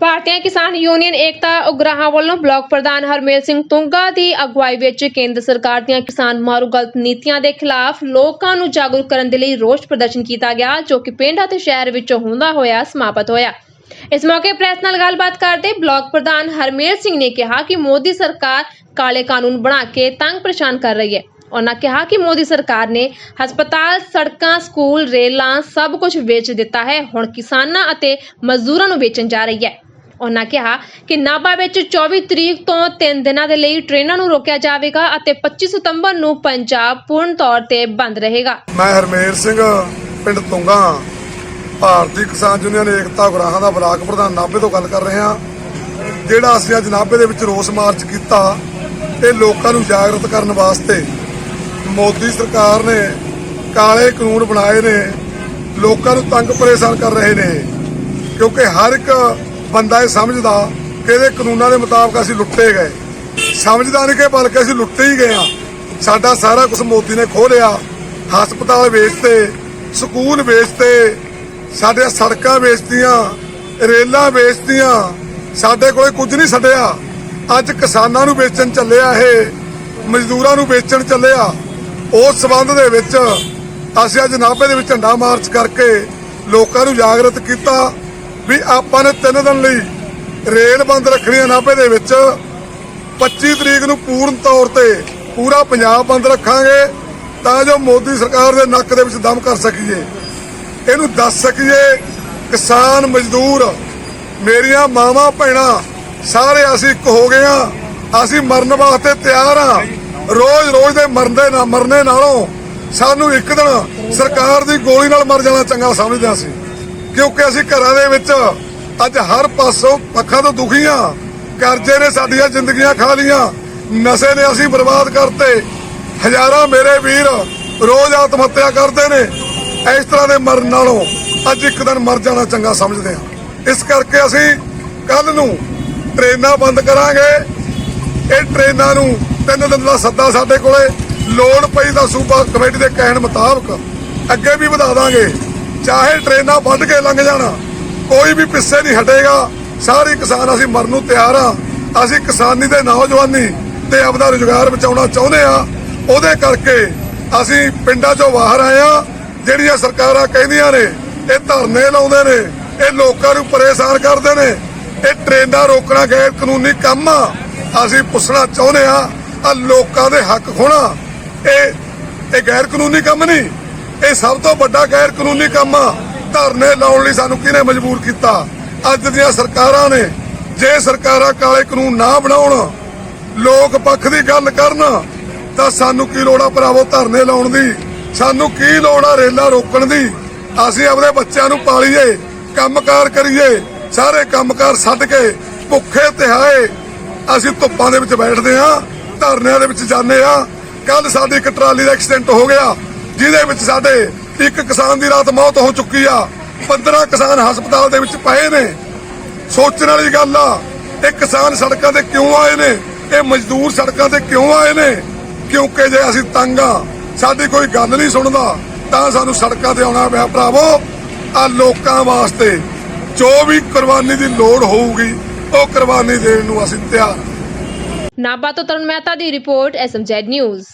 ਭਾਰਤੀ ਕਿਸਾਨ ਯੂਨੀਅਨ ਏਕਤਾ ਉਗਰਾਹਾਂ ਵੱਲੋਂ ਬਲਾਕ ਪ੍ਰਧਾਨ ਹਰਮੇਲ ਸਿੰਘ ਤੁੰਗਾ ਦੀ ਅਗਵਾਈ ਵਿੱਚ ਕੇਂਦਰ ਸਰਕਾਰ ਦੀਆਂ ਕਿਸਾਨ ਮਾਰੂ ਗਲਤ ਨੀਤੀਆਂ ਦੇ ਖਿਲਾਫ ਲੋਕਾਂ ਨੂੰ ਜਾਗਰੂਕ ਕਰਨ ਦੇ ਲਈ ਰੋਸ ਪ੍ਰਦਰਸ਼ਨ ਕੀਤਾ ਗਿਆ, ਜੋ ਕਿ ਪਿੰਡ ਅਤੇ ਸ਼ਹਿਰ ਵਿੱਚੋਂ ਹੁੰਦਾ ਹੋਇਆ ਸਮਾਪਤ ਹੋਇਆ। ਇਸ ਮੌਕੇ ਪ੍ਰੈਸ ਨਾਲ ਗੱਲਬਾਤ ਕਰਦੇ ਬਲਾਕ ਪ੍ਰਧਾਨ ਹਰਮੇਲ ਸਿੰਘ ਨੇ ਕਿਹਾ ਕਿ ਮੋਦੀ ਸਰਕਾਰ ਕਾਲੇ ਕਾਨੂੰਨ ਬਣਾ ਕੇ ਤੰਗ ਪਰੇਸ਼ਾਨ ਕਰ ਰਹੀ ਹੈ। ਉਹਨਾਂ ਕਿਹਾ ਕਿ ਮੋਦੀ ਸਰਕਾਰ ਨੇ ਹਸਪਤਾਲ, ਸੜਕਾਂ, ਸਕੂਲ, ਰੇਲਾਂ ਸਭ ਕੁਝ ਵੇਚ ਦਿੱਤਾ ਹੈ। ਹੁਣ ਕਿਸਾਨਾਂ ਅਤੇ ਮਜ਼ਦੂਰਾਂ ਨੂੰ ਵੇਚਣ ਜਾ ਰਹੀ ਹੈ। ਉਹਨਾਂ ਕਿਹਾ ਕਿ ਨਾਭਾ ਵਿੱਚ 24 ਤਰੀਕ ਤੋਂ 3 ਦਿਨਾਂ ਦੇ ਲਈ ਟ੍ਰੇਨਾਂ ਨੂੰ ਰੋਕਿਆ ਜਾਵੇਗਾ ਅਤੇ 25 ਸਤੰਬਰ ਨੂੰ ਪੰਜਾਬ ਪੂਰਨ ਤੌਰ ਤੇ ਬੰਦ ਰਹੇਗਾ। ਮੈਂ ਹਰਮੇਰ ਸਿੰਘ, ਪਿੰਡ ਤੁੰਗਾ, ਭਾਰਤੀ ਕਿਸਾਨ ਯੂਨੀਅਨ ਏਕਤਾ ਗੁਰਾਹਾਂ ਦਾ ਬਲਾਕ ਪ੍ਰਧਾਨ ਨਾਭੇ ਤੋਂ ਗੱਲ ਕਰ ਰਿਹਾ ਜਿਹੜਾ ਅਸੀਂ ਅੱਜ ਨਾਭੇ ਦੇ ਵਿੱਚ ਰੋਸ ਮਾਰਚ ਕੀਤਾ ਤੇ ਲੋਕਾਂ ਨੂੰ ਜਾਗਰਤ ਕਰਨ ਵਾਸਤੇ ਮੋਦੀ ਸਰਕਾਰ ਨੇ ਕਾਲੇ ਕਾਨੂੰਨ ਬਣਾਏ ਨੇ, ਲੋਕਾਂ ਨੂੰ ਤੰਗ ਪਰੇਸ਼ਾਨ ਕਰ ਰਹੇ ਨੇ, ਕਿਉਂਕਿ ਹਰ ਇੱਕ ਬੰਦਾ ਇਹ ਸਮਝਦਾ ਕਿ ਇਹਦੇ ਕਾਨੂੰਨਾਂ ਦੇ ਮੁਤਾਬਕ ਅਸੀਂ ਲੁੱਟੇ ਗਏ। ਸਮਝਦਾ ਨਹੀਂ ਕਿ ਬਲਕਿ ਅਸੀਂ ਲੁੱਟੇ ਹੀ ਗਏ ਆ। ਸਾਡਾ ਸਾਰਾ ਕੁਝ ਮੋਦੀ ਨੇ ਖੋਹ ਲਿਆ। ਹਸਪਤਾਲ ਵੇਚਤੇ, ਸਕੂਲ ਵੇਚਤੇ, ਸਾਡੇ ਸੜਕਾਂ ਵੇਚਤੀਆਂ, ਰੇਲਾਂ ਵੇਚਤੀਆਂ, ਸਾਡੇ ਕੋਲੇ ਕੁਝ ਨਹੀਂ ਛੱਡਿਆ। ਅੱਜ ਕਿਸਾਨਾਂ ਨੂੰ ਵੇਚਣ ਚੱਲਿਆ ਇਹ, ਮਜ਼ਦੂਰਾਂ ਨੂੰ ਵੇਚਣ ਚੱਲਿਆ ਉਸ ਸਬੰਧ ਦੇ ਵਿੱਚ ਅਸੀਂ ਅੱਜ ਨਾਭੇ ਦੇ ਵਿੱਚ ਝੰਡਾ ਮਾਰਚ ਕਰਕੇ ਲੋਕਾਂ ਨੂੰ ਜਾਗਰਤ ਕੀਤਾ। ਵੀ ਆਪਾਂ ਨੇ ਤਿੰਨ ਦਿਨ ਲਈ ਰੇਲ ਬੰਦ ਰੱਖਣੀ ਹੈ ਨਾਭੇ ਦੇ ਵਿੱਚ। 25 ਤਰੀਕ ਨੂੰ ਪੂਰਨ ਤੌਰ ਤੇ ਪੂਰਾ ਪੰਜਾਬ ਬੰਦ ਰੱਖਾਂਗੇ ਤਾਂ ਜੋ ਮੋਦੀ ਸਰਕਾਰ ਦੇ ਨੱਕ ਦੇ ਵਿੱਚ ਦਮ ਕਰ ਸਕੀਏ। ਇਹਨੂੰ ਦੱਸ ਸਕੀਏ, ਕਿਸਾਨ ਮਜ਼ਦੂਰ, ਮੇਰੀਆਂ ਮਾਵਾਂ ਭੈਣਾਂ, ਸਾਰੇ ਅਸੀਂ ਇੱਕ ਹੋ ਗਏ ਆ ਅਸੀਂ ਮਰਨ ਵਾਸਤੇ ਤਿਆਰ ਆ ਰੋਜ਼ ਰੋਜ਼ ਦੇ ਮਰਦੇ ਨਾ ਮਰਨੇ ਨਾਲੋਂ ਸਾਨੂੰ ਇੱਕ ਦਿਨ ਸਰਕਾਰ ਦੀ ਗੋਲੀ ਨਾਲ ਮਰ ਜਾਣਾ ਚੰਗਾ ਸਮਝਦੇ ਸੀ ਕਿਉਂਕਿ ਅਸੀਂ ਘਰਾਂ ਦੇ ਵਿੱਚ ਅੱਜ ਹਰ ਪਾਸੋਂ ਪੱਖਾਂ ਤੋਂ ਦੁਖੀ ਆ ਕਰਜ਼ੇ ਨੇ ਸਾਡੀਆਂ ਜ਼ਿੰਦਗੀਆਂ ਖਾ ਲੀਆਂ ਨਸ਼ੇ ਨੇ ਅਸੀਂ ਬਰਬਾਦ ਕਰਤੇ। ਹਜ਼ਾਰਾਂ ਮੇਰੇ ਵੀਰ ਰੋਜ਼ ਆਤਮ ਹੱਤਿਆ ਕਰਦੇ ਨੇ। ਇਸ ਤਰ੍ਹਾਂ ਦੇ ਮਰਨ ਨਾਲੋਂ ਅੱਜ ਇੱਕ ਦਿਨ ਮਰ ਜਾਣਾ ਚੰਗਾ ਸਮਝਦੇ ਆ ਇਸ ਕਰਕੇ ਅਸੀਂ ਕੱਲ ਨੂੰ ਟ੍ਰੇਨਾਂ ਬੰਦ ਕਰਾਂਗੇ। ਇਹ ਟ੍ਰੇਨਾਂ ਨੂੰ ਤਿੰਨ ਦਿਨ ਦਾ ਸੱਦਾ ਸਾਡੇ ਕੋਲੇ। ਲੋੜ ਪਈ ਤਾਂ ਸੂਬਾ ਕਮੇਟੀ ਦੇ ਕਹਿਣ ਮੁਤਾਬਕ ਅੱਗੇ ਵੀ ਵਧਾ ਦਾਂਗੇ। ਚਾਹੇ ਟ੍ਰੇਨਾਂ ਵੱਢ ਕੇ ਲੰਘ ਜਾਣਾ, ਕੋਈ ਵੀ ਪਿੱਛੇ ਨਹੀਂ ਹਟੇਗਾ। ਸਾਰੇ ਕਿਸਾਨ ਅਸੀਂ ਮਰਨ ਨੂੰ ਤਿਆਰ ਆ। ਅਸੀਂ ਕਿਸਾਨੀ ਦੇ ਨੌਜਵਾਨੀ ਤੇ ਆਪਦਾ ਰੁਜ਼ਗਾਰ ਬਚਾਉਣਾ ਚਾਹੁੰਦੇ ਆ। ਉਹਦੇ ਕਰਕੇ ਅਸੀਂ ਪਿੰਡਾਂ 'ਚੋਂ ਬਾਹਰ ਆਏ ਆ। ਜਿਹੜੀਆਂ ਸਰਕਾਰਾਂ ਕਹਿੰਦੀਆਂ ਨੇ, ਇਹ ਧਰਨੇ ਲਾਉਂਦੇ ਨੇ, ਇਹ ਲੋਕਾਂ ਨੂੰ ਪਰੇਸ਼ਾਨ ਕਰਦੇ ਨੇ। ਇਹ ਟ੍ਰੇਨਾਂ ਰੋਕਣਾ ਗੈਰ ਕਾਨੂੰਨੀ ਕੰਮ ਆ। ਅਸੀਂ ਪੁੱਛਣਾ ਚਾਹੁੰਦੇ ਆ ਆ ਲੋਕਾਂ ਦੇ ਹੱਕ ਖੋਣਾ ਇਹ ਇਹ ਗੈਰ ਕਾਨੂੰਨੀ ਕੰਮ ਨਹੀਂ। ਇਹ ਸਭ ਤੋਂ ਵੱਡਾ ਗੈਰ ਕਾਨੂੰਨੀ ਕੰਮ ਆ। ਧਰਨੇ ਲਾਉਣ ਲਈ ਸਾਨੂੰ ਕਿਹਨੇ ਮਜਬੂਰ ਕੀਤਾ? ਅੱਜ ਦੀਆਂ ਸਰਕਾਰਾਂ ਨੇ, ਜੇ ਸਰਕਾਰਾਂ ਕਾਲੇ ਕਾਨੂੰਨ ਨਾ ਬਣਾਉਣ, ਲੋਕ ਪੱਖ ਦੀ ਗੱਲ ਕਰਨ, ਤਾਂ ਸਾਨੂੰ ਕੀ ਲੋੜ ਆ ਭਰਾਵੋ ਧਰਨੇ ਲਾਉਣ ਦੀ? ਸਾਨੂੰ ਕੀ ਲੋੜ ਆ ਰੇਲਾਂ ਰੋਕਣ ਦੀ? ਅਸੀਂ ਆਪਣੇ ਬੱਚਿਆਂ ਨੂੰ ਪਾਲੀਏ, ਕੰਮਕਾਰ ਕਰੀਏ, ਸਾਰੇ ਕੰਮਕਾਰ ਛੱਡ ਕੇ ਭੁੱਖੇ ਤਿਹਾਏ ਅਸੀਂ ਧੁੱਪਾਂ ਦੇ ਵਿੱਚ ਬੈਠਦੇ ਆ ਧਰਨਿਆਂ ਦੇ ਵਿੱਚ ਜਾਂਦੇ ਆ ਕੱਲ ਸਾਡੀ ਇੱਕ ਟਰਾਲੀ ਦਾ ਐਕਸੀਡੈਂਟ ਹੋ ਗਿਆ। ਜਿਹਦੇ ਵਿੱਚ ਸਾਡੇ ਇੱਕ ਕਿਸਾਨ ਦੀ ਰਾਤ ਮੌਤ ਹੋ ਚੁੱਕੀ ਆ 15 ਕਿਸਾਨ ਹਸਪਤਾਲ ਦੇ ਵਿੱਚ ਪਏ ਨੇ। ਸੋਚਣ ਵਾਲੀ ਗੱਲ ਆ, ਇਹ ਕਿਸਾਨ ਸੜਕਾਂ ਤੇ ਕਿਉਂ ਆਏ ਨੇ? ਇਹ ਮਜ਼ਦੂਰ ਸੜਕਾਂ ਤੇ ਕਿਉਂ ਆਏ ਨੇ? ਕਿਉਂਕਿ ਜੇ ਅਸੀਂ ਤੰਗ ਆ, ਸਾਡੀ ਕੋਈ ਗੱਲ ਨਹੀਂ ਸੁਣਦਾ, ਤਾਂ ਸਾਨੂੰ ਸੜਕਾਂ ਤੇ ਆਉਣਾ ਪਿਆ। ਭਰਾਵੋ, ਆ ਲੋਕਾਂ ਵਾਸਤੇ ਜੋ ਵੀ ਕੁਰਬਾਨੀ ਦੀ ਲੋੜ ਹੋਊਗੀ, ਉਹ ਕੁਰਬਾਨੀ ਦੇਣ ਨੂੰ ਅਸੀਂ ਤਿਆਰ। ਹਾਂ। ਨਾਭਾ ਤੋਂ ਤਰਨ ਮਹਿਤਾ ਦੀ report, S M Z news.